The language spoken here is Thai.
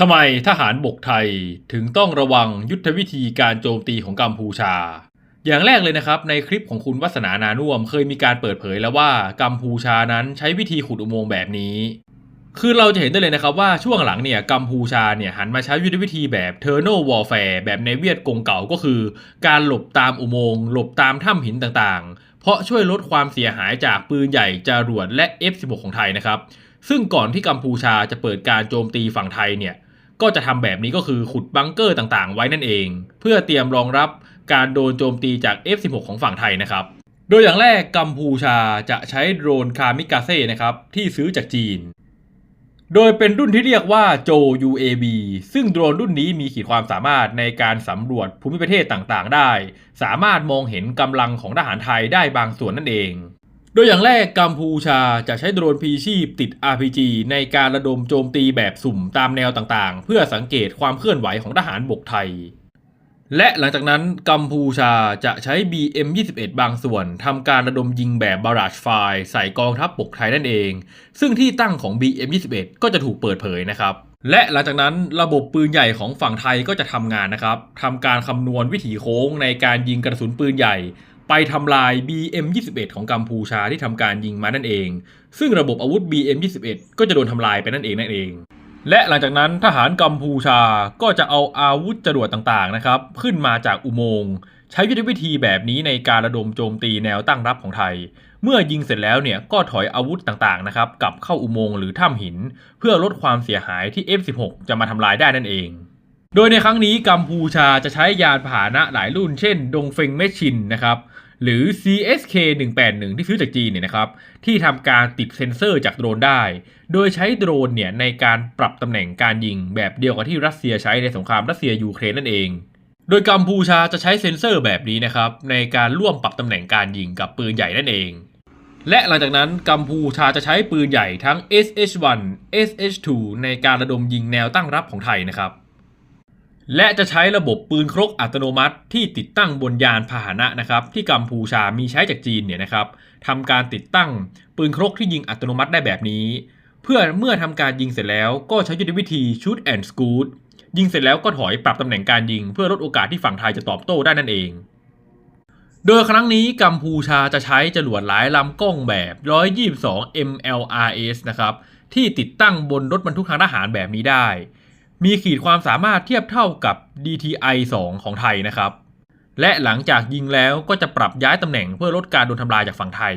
ทำไมทหารบกไทยถึงต้องระวังยุทธวิธีการโจมตีของกัมพูชา อย่างแรกเลยนะครับ ในคลิปของคุณวัฒนานานุ่มเคยมีการเปิดเผยแล้วว่ากัมพูชานั้นใช้วิธีขุดอุโมงค์แบบนี้ คือเราจะเห็นได้เลยนะครับว่าช่วงหลังเนี่ยกัมพูชาเนี่ยหันมาใช้ยุทธวิธีแบบ t e r n a l warfare แบบในเวียดกงเก่าก็คือ การหลบตามอุโมงค์หลบตามถ้ำหินต่างๆ เพราะช่วยลดความเสียหายจากปืนใหญ่จรวดและ F16 ของไทยนะครับซึ่งก่อนที่กัมพูชาจะเปิดการโจมตีฝั่งไทยเนี่ย ก็จะทำแบบนี้ก็คือขุดบังเกอร์ต่างๆ ไว้นั่นเอง เพื่อเตรียมรองรับการโดนโจมตีจาก F16 ของฝั่งไทยนะครับ โดยอย่างแรกกัมพูชาจะใช้โดรนคามิกาเซ่นะครับที่ซื้อจากจีน โดยเป็นรุ่นที่เรียกว่าโจ UAB ซึ่งโดรนรุ่นนี้มีขีดความสามารถในการสำรวจภูมิประเทศต่างๆ ได้ สามารถมองเห็นกำลังของทหารไทยได้บางส่วนนั่นเอง โดยอย่างแรกกัมพูชาจะใช้โดรนพีชีพติด RPG ในการระดมโจมตีแบบสุ่มตามแนวต่างๆ เพื่อสังเกตความเคลื่อนไหวของทหารบกไทย และหลังจากนั้นกัมพูชาจะใช้ BM21 บางส่วนทำการระดมยิงแบบบาราชไฟใส่กองทัพบกไทยนั่นเอง ซึ่งที่ตั้งของ BM21 ก็จะถูกเปิดเผยนะครับและหลังจากนั้นระบบปืนใหญ่ของฝั่งไทยก็จะทำงานนะครับทำการคำนวณวิถีโค้งในการยิงกระสุนปืนใหญ่ ไปทำลาย BM21 ของกัมพูชาที่ทำการยิงมานั่นเอง ซึ่งระบบอาวุธ BM21 ก็จะโดนทำลายไปนั่นเองนั่นเอง และหลังจากนั้นทหารกัมพูชาก็จะเอาอาวุธจรวดต่างๆนะครับ ขึ้นมาจากอุโมงค์ใช้ยุทธวิธีแบบนี้ในการระดมโจมตีแนวตั้งรับของไทย เมื่อยิงเสร็จแล้วเนี่ยก็ถอยอาวุธต่างๆนะครับกลับเข้าอุโมงค์หรือถ้ำหิน เพื่อลดความเสียหายที่ F16 จะมาทำลายได้นั่นเอง โดยในครั้งนี้กัมพูชาจะใช้ยานพาหนะหลายรุ่น เช่น ดงเฟงเมชินนะครับหรือ CSK 181ที่ซื้อจากจีนเนี่ยนะครับที่ทำการติดเซ็นเซอร์จากโดรนได้ โดยใช้โดรนเนี่ยในการปรับตำแหน่งการยิงแบบเดียวกับที่รัสเซียใช้ในสงครามรัสเซียยูเครนนั่นเอง โดยกัมพูชาจะใช้เซ็นเซอร์แบบนี้นะครับในการร่วมปรับตำแหน่งการยิงกับปืนใหญ่นั่นเอง และหลังจากนั้นกัมพูชาจะใช้ปืนใหญ่ทั้ง SH1 SH2 ในการระดมยิงแนวตั้งรับของไทยนะครับ และจะใช้ระบบปืนครกอัตโนมัติที่ติดตั้งบนยานพาหนะนะครับ ที่กัมพูชามีใช้จากจีนเนี่ยนะครับทำการติดตั้งปืนครกที่ยิงอัตโนมัติได้แบบนี้ เพื่อเมื่อทำการยิงเสร็จแล้วก็ใช้ยุทธวิธีชุดแอนด์สกูดยิงเสร็จแล้วก็ถอยปรับตำแหน่งการยิง เพื่อลดโอกาสที่ฝั่งไทยจะตอบโต้ได้นั่นเอง โดยครั้งนี้กัมพูชาจะใช้จรวดหลายลำกล้องแบบ 122 MLRS นะครับที่ติดตั้งบนรถบรรทุกทางทหารแบบนี้ได้ มีขีดความสามารถเทียบเท่ากับ DTI 2 ของไทยนะครับ และหลังจากยิงแล้วก็จะปรับย้ายตำแหน่งเพื่อลดการโดนทำลายจากฝั่งไทย